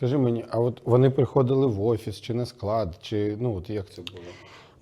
Скажи мені, а от вони приходили в офіс чи на склад, чи ну от як це було?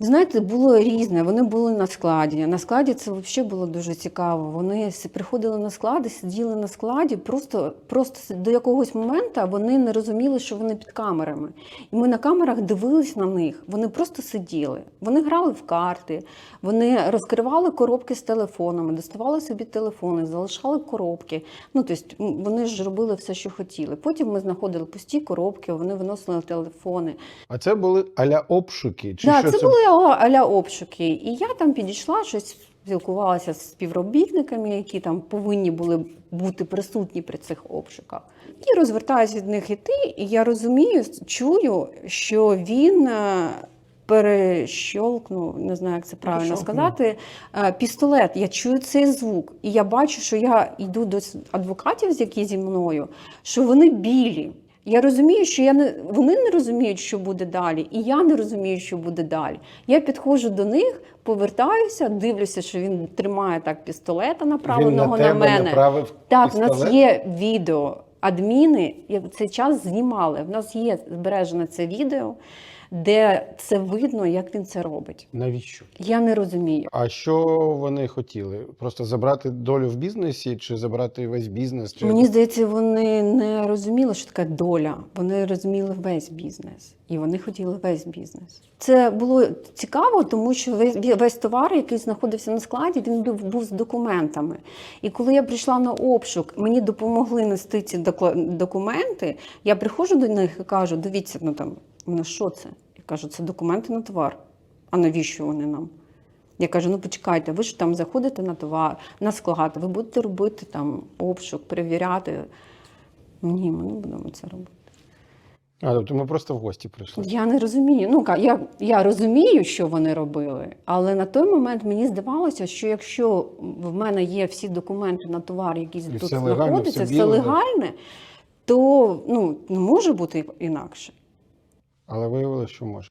Знаєте, було різне. Вони були на складі. На складі це взагалі було дуже цікаво. Вони приходили на склади, сиділи на складі, просто, просто до якогось моменту вони не розуміли, що вони під камерами. І ми на камерах дивились на них. Вони просто сиділи. Вони грали в карти, вони розкривали коробки з телефонами, доставали собі телефони, залишали коробки. Ну, тобто, вони ж робили все, що хотіли. Потім ми знаходили пусті коробки, вони виносили телефони. А це були аля обшуки? Чи Да, що це, були аля обшуки. І я там підійшла, щось спілкувалася з співробітниками, які там повинні були бути присутні при цих обшуках. І розвертаюся від них іти, і я розумію, чую, що він. е, Перещолкнув, не знаю, як це правильно сказати. е, Пістолет. Я чую цей звук, і я бачу, що я йду до адвокатів, які зі мною, що вони білі. Я розумію, що я не вони не розуміють, що буде далі, і я не розумію, що буде далі. Я підходжу до них, повертаюся, дивлюся, що він тримає так пістолета він направленого на на, тебе мене. направив Так, в нас є відео. Адміни як цей час знімали. В нас є збережене це відео, де це видно, як він це робить. Навіщо? Я не розумію. А що вони хотіли? Просто забрати долю в бізнесі, чи забрати весь бізнес? Чи... Мені здається, вони не розуміли, що таке доля. Вони розуміли весь бізнес, і вони хотіли весь бізнес. Це було цікаво, тому що весь, весь товар, який знаходився на складі, він був, був з документами. І коли я прийшла на обшук, мені допомогли нести ці документи. Я приходжу до них і кажу: дивіться, ну там, ну що це? Я кажу, це документи на товар. А навіщо вони нам? Я кажу: ну почекайте, ви ж там заходите на товар, на склад, ви будете робити там обшук, перевіряти. Ні, ми не будемо це робити. А, тобто ми просто в гості прийшли. Я не розумію. Ну я, я розумію, що вони робили, але на той момент мені здавалося, що якщо в мене є всі документи на товар, І тут все знаходиться, все все легальне, то ну не може бути інакше. Але виявилося, що може.